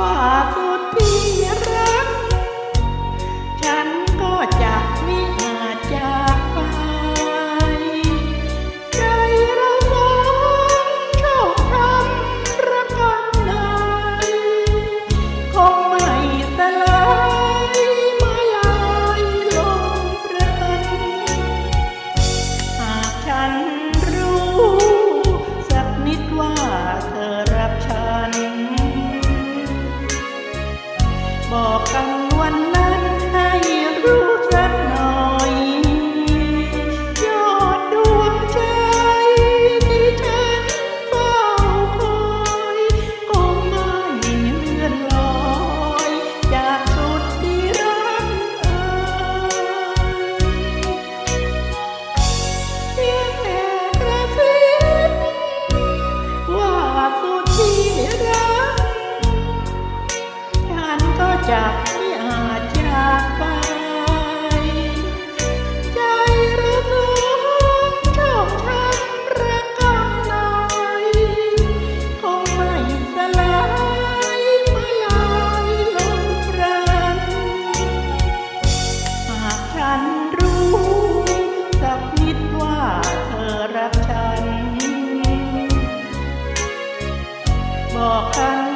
做啥 บอกกัน จากไม่อาจจากไป ใจรักน้องชอบช้ำระกำหน่อยคงไม่สลายไม่ลายลงปราณหากฉันรู้สักนิดว่าเธอรักฉัน บอกกัน